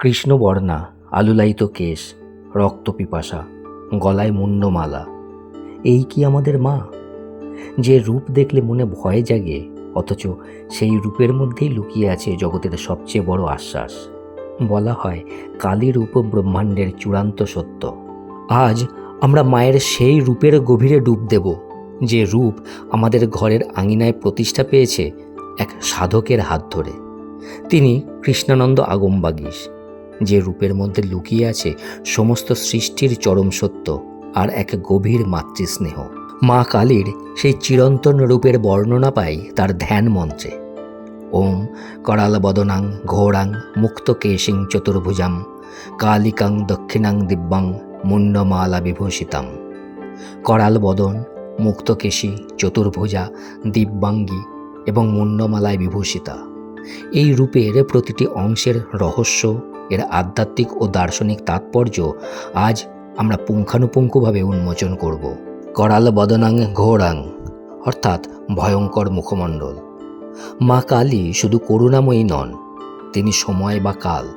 কৃষ্ণবর্ণা, আলুলায়িত কেশ, রক্ত পিপাসা, গলায় মুন্ডমালা, এই কি আমাদের মা? যে রূপ দেখলে মনে ভয় জাগে, অথচ সেই রূপের মধ্যেই লুকিয়ে আছে জগতের সবচেয়ে বড় আশ্বাস। বলা হয় কালী রূপ ব্রহ্মাণ্ডের চূড়ান্ত সত্য। আজ আমরা মায়ের সেই রূপের গভীরে ডুব দেব, যে রূপ আমাদের ঘরের আঙিনায় প্রতিষ্ঠা পেয়েছে এক সাধকের হাত ধরে। তিনি কৃষ্ণানন্দ আগমবাগীশ। যে রূপের মধ্যে লুকিয়ে আছে সমস্ত সৃষ্টির চরম সত্য আর এক গভীর মাতৃস্নেহ। মা কালীর সেই চিরন্তন রূপের বর্ণনা পাই তার ধ্যান মঞ্চে ওম করালবদনাং মুক্ত কেশিং চতুর্ভুজাম কালিকাং দক্ষিণাং দিব্যাং মুন্ডমালা বিভূষিতাম। করাল বদন মুক্তকেশী, চতুর্ভুজা, দিব্যাঙ্গী এবং মুন্ডমালায় বিভূষিতা। এই রূপের প্রতিটি অংশের রহস্য, এর আধ্যাত্মিক ও দার্শনিক তাৎপর্য আজ আমরা পুঙ্খানুপুঙ্খভাবে উন্মোচন করব। করাল বদনাং ঘোরাং, অর্থাৎ ভয়ঙ্কর মুখমণ্ডল। মা কালী শুধু করুণাময়ী নন, তিনি সময় বা কাল।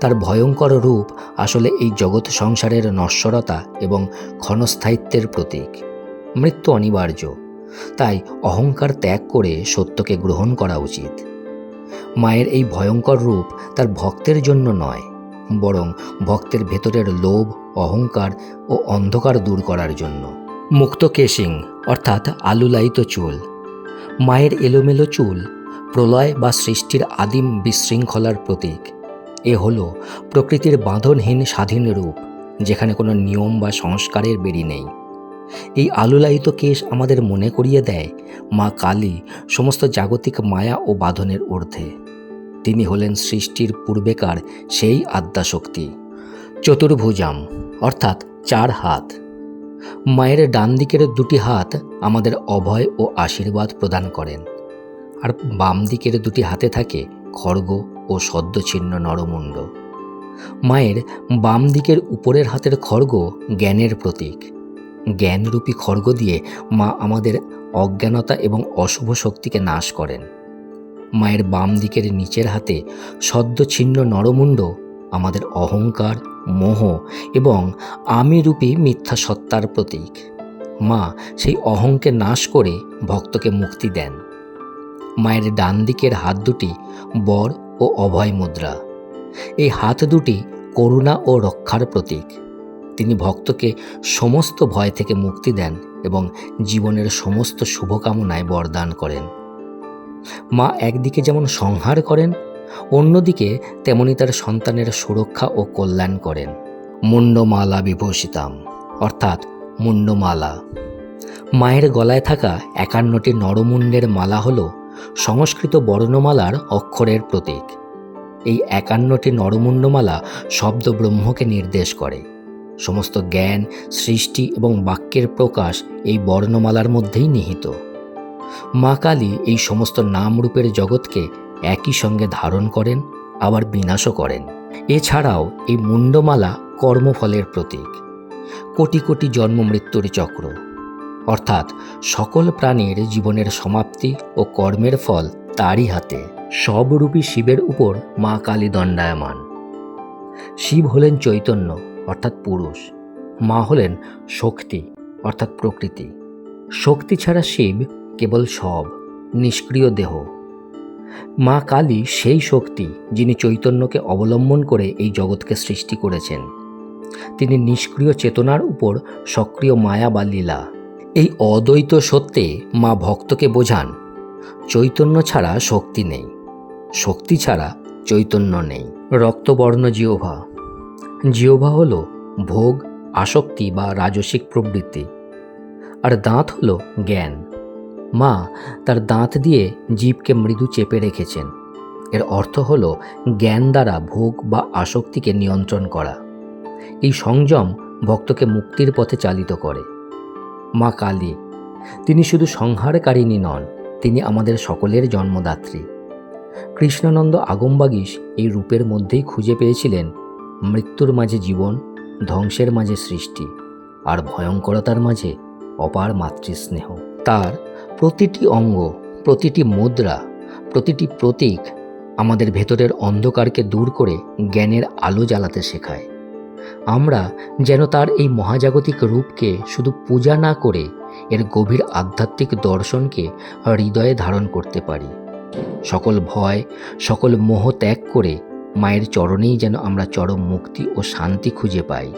তার ভয়ঙ্কর রূপ আসলে এই জগৎ সংসারের নশ্বরতা এবং ক্ষণস্থায়িত্বের প্রতীক। মৃত্যু অনিবার্য, তাই অহংকার ত্যাগ করে সত্যকে গ্রহণ করা উচিত। মায়ের এই ভয়ঙ্কর রূপ তার ভক্তের জন্য নয়, বরং ভক্তের ভেতরের লোভ, অহংকার ও অন্ধকার দূর করার জন্য। মুক্ত কেশিং, অর্থাৎ আলুলায়িত চুল। মায়ের এলোমেলো চুল, প্রলয় বা সৃষ্টির আদিম বিশৃঙ্খলার প্রতীক। এ হল প্রকৃতির বাঁধনহীন স্বাধীন রূপ, যেখানে কোনো নিয়ম বা সংস্কারের বেরি নেই। এই আলুলায়িত কেশ আমাদের মনে করিয়ে দেয় মা কালী সমস্ত জাগতিক মায়া ও বাঁধনের ঊর্ধ্বে। তিনি হলেন সৃষ্টির পূর্বেকার সেই আদ্যাশক্তি। চতুর্ভুজাম, অর্থাৎ চার হাত। মায়ের ডান দিকের দুটি হাত আমাদের অভয় ও আশীর্বাদ প্রদান করেন। আর বাম দিকের দুটি হাতে থাকে খড়গ ও সদ্যছিন্ন নরমুণ্ড। মায়ের বাম দিকের উপরের হাতের খড়গ জ্ঞানের প্রতীক। জ্ঞানরূপী খড়গ দিয়ে মা আমাদের অজ্ঞানতা এবং অশুভ শক্তিকে নাশ করেন। মায়ের বাম দিকের নিচের হাতে সদ্য ছিন্ন নরমুণ্ড, আমাদের অহংকার, মোহ এবং আমিরূপী মিথ্যা সত্তার প্রতীক। মা সেই অহংকে নাশ করে ভক্তকে মুক্তি দেন। মায়ের ডান দিকের হাত দুটি বর ও অভয় মুদ্রা। এই হাত দুটি করুণা ও রক্ষার প্রতীক। তিনি ভক্তকে সমস্ত ভয় থেকে মুক্তি দেন এবং জীবনের সমস্ত শুভকামনায় বরদান করেন। মা একদিকে যেমন সংহার করেন, অন্যদিকে তেমনি তার সন্তানের সুরক্ষা ও কল্যাণ করেন। মুন্ডমালা বিভূষিতাম, অর্থাৎ মুন্ডমালা মায়ের গলায় থাকা একান্নটি নরমুণ্ডের মালা হল সংস্কৃত বর্ণমালার অক্ষরের প্রতীক। এই একান্নটি নরমুণ্ডমালা শব্দ ব্রহ্মকে নির্দেশ করে। সমস্ত জ্ঞান, সৃষ্টি এবং বাক্যের প্রকাশ এই বর্ণমালার মধ্যেই নিহিত। মা কালী এই সমস্ত নামরূপের জগৎকে একই সঙ্গে ধারণ করেন, আবার বিনাশও করেন। এছাড়াও এই মুন্ডমালা কর্মফলের প্রতীক। কোটি কোটি জন্ম মৃত্যুর চক্র। অর্থাৎ সকল প্রাণীর জীবনের সমাপ্তি ও কর্মের ফল তারই হাতে। সবরূপী শিবের উপর মা কালী দণ্ডায়মান। শিব হলেন চৈতন্য অর্থাৎ পুরুষ। মা হলেন শক্তি, অর্থাৎ প্রকৃতি। শক্তি ছাড়া শিব কেবল সব, নিষ্ক্রিয় দেহ। মা কালী সেই শক্তি যিনি চৈতন্যকে অবলম্বন করে এই জগৎকে সৃষ্টি করেছেন। তিনি নিষ্ক্রিয় চেতনার উপর সক্রিয় মায়া বা লীলা। এই অদ্বৈত সত্যে মা ভক্তকে বোঝান, চৈতন্য ছাড়া শক্তি নেই। শক্তি ছাড়া চৈতন্য নেই। রক্তবর্ণ জিওভা জিওভা হল ভোগ, আসক্তি বা রাজসিক প্রবৃত্তি। আর দাঁত হল জ্ঞান। মা তার দাঁত দিয়ে জীবকে মৃদু চেপে রেখেছেন। এর অর্থ হল জ্ঞান দ্বারা ভোগ বা আসক্তিকে নিয়ন্ত্রণ করা। এই সংযম ভক্তকে মুক্তির পথে চালিত করে। মা কালী, তিনি শুধু সংহারকারিণী নন, তিনি আমাদের সকলের জন্মদাত্রী। কৃষ্ণানন্দ আগমবাগীশ এই রূপের মধ্যেই খুঁজে পেয়েছিলেন মৃত্যুর মাঝে জীবন, ধ্বংসের মাঝে সৃষ্টি আর ভয়ঙ্করতার মাঝে অপার মাতৃস্নেহ। তার প্রতিটি অঙ্গ, প্রতিটি মুদ্রা, প্রতিটি প্রতীক আমাদের ভেতরের অন্ধকারকে দূর করে জ্ঞানের আলো জ্বালাতে শেখায়। আমরা যেন তার এই মহাজাগতিক রূপকে শুধু পূজা না করে এর গভীর আধ্যাত্মিক দর্শনকে হৃদয়ে ধারণ করতে পারি। সকল ভয়, সকল মোহ ত্যাগ করে মায়ের চরণেই যেন আমরা চরম মুক্তি ও শান্তি খুঁজে পাই।